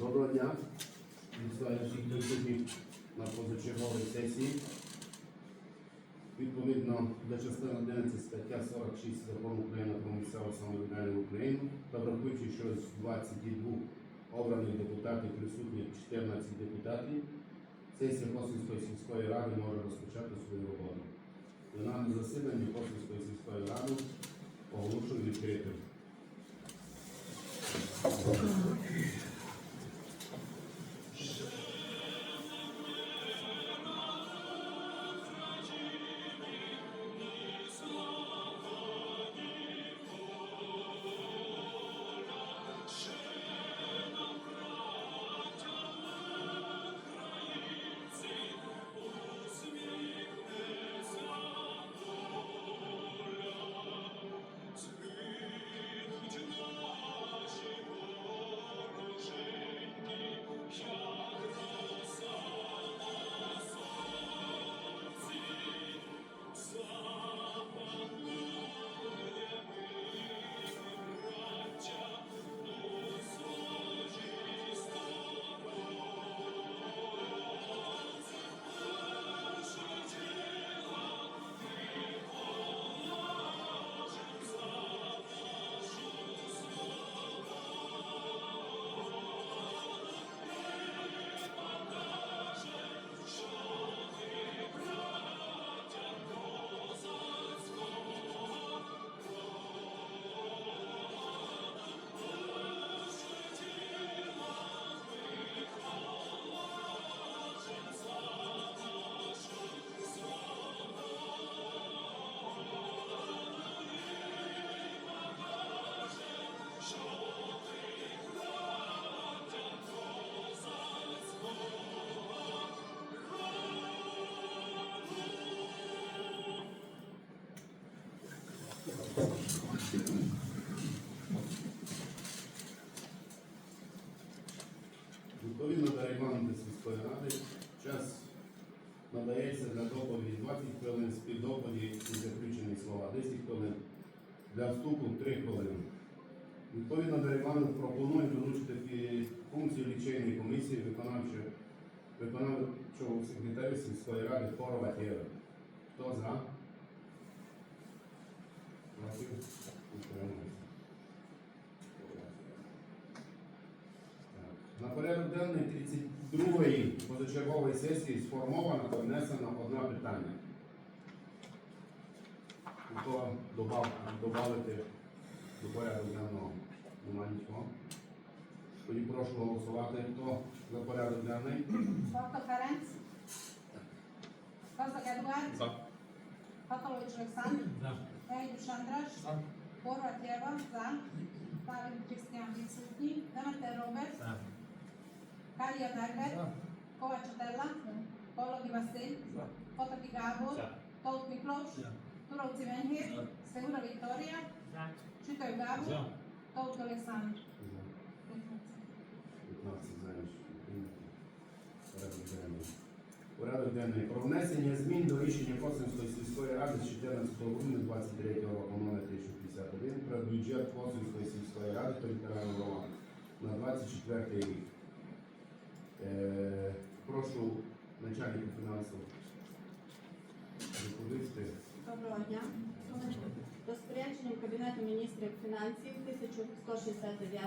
Доброго дня. Вітаю всіх присутніх на позачерговій сесії. Відповідно до частини 11 стаття 46 Закону України про місцеве самоврядування в Україну та врахуючи, що з 22 обраних депутатів присутні 14 депутатів, сесія Косинської сільської ради може розпочати свою роботу. Пленарне засідання Косинської сільської Відповідно до регламенту сільської ради, час надається для доповіді 20 хвилин, співдоповіді і заключені слова 10 хвилин, для вступу 3 хвилини. Відповідно до регламенту пропоную долучити функцію лічильної комісії виконавчого виконавчого секретаря сільської ради Хорова Єва. Хто за? Проти? Утримується. На порядок денний 32-ї позачергової сесії сформовано та внесено одне питання. Хто додати до порядку денного? Нема нічого. Тоді прошу голосувати. Хто за порядок денний? Тобто Ференц. Козак Едуард. Патолович Олександр. Гейдуш Андраш. Хорват Єва. За. Павел Крістіан відсутній. Дементер Роберт. Калія Бербер. Ковач Отелла. Пологи Василь. Потоки Габор. Толк Миклош. Туровці Венгір. Сеура Вікторія. Читой Габор. Толк Олександр. 15 знаєш. Порядок денний. Порядок денний. Про внесення змін до рішення Косинської сільської ради з 14 грудня 23 року номер 1051 про бюджет Косинської сільської ради територіальної громади на 24 рік. Е, прошу начальника фінансів доповісти. Доброго дня. Розпорядженням Кабінету міністрів фінансів 1169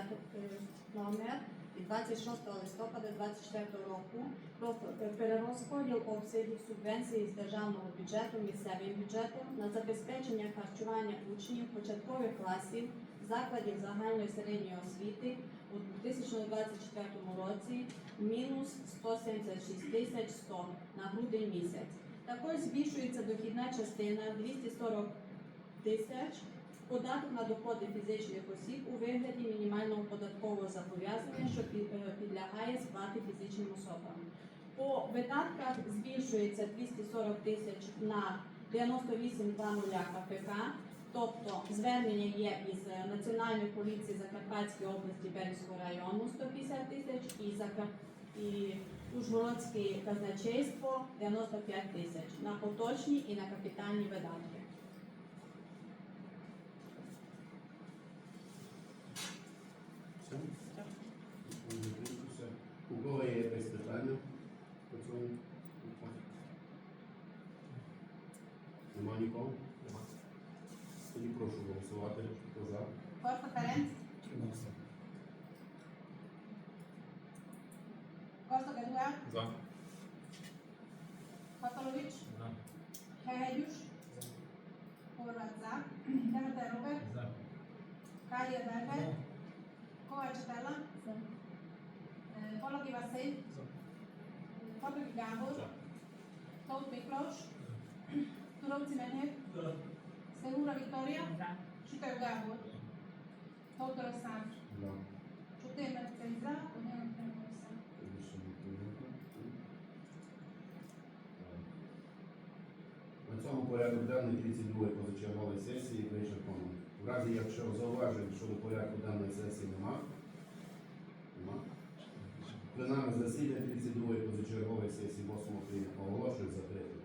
номер від 26 листопада 2024 року про перерозподіл обсягів субвенції з державного бюджету місцевим бюджетом на забезпечення харчування учнів початкових класів закладів загальної середньої освіти у 2024 році мінус 176 тисяч 100 на грудень місяць. Також збільшується дохідна частина 240 тисяч податок на доходи фізичних осіб у вигляді мінімального податкового зобов'язання, що е, підлягає сплаті фізичним особам. По видатках збільшується 240 тисяч на 9820 КПК, тобто звернення є із е, Національної поліції Закарпатської області Берівського району 150 тисяч і Закар- і Ужгородське казначейство 95 тисяч на поточні і на капітальні видатки. голосувати. Хто за? Коста Ференц, Коста Гадуя, За. Патолович, За. Хегедюш, Horváth za, Demeter Robert, За. Kária Delfer, Kovács Attila, Palagi Vaszély, Pataki Szerúra Viktória, Sütő Gábor, Tóth Oroszlán, За. один утримався. Рішення. На цьому порядок денний 32 позачергової сесії вичерпано. В разі, якщо зауважень щодо порядку денної сесії нема, нема. Пленарне засідання 32 позачергової сесії 8 квітня оголошую закритим.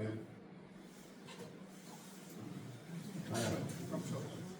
Дякую.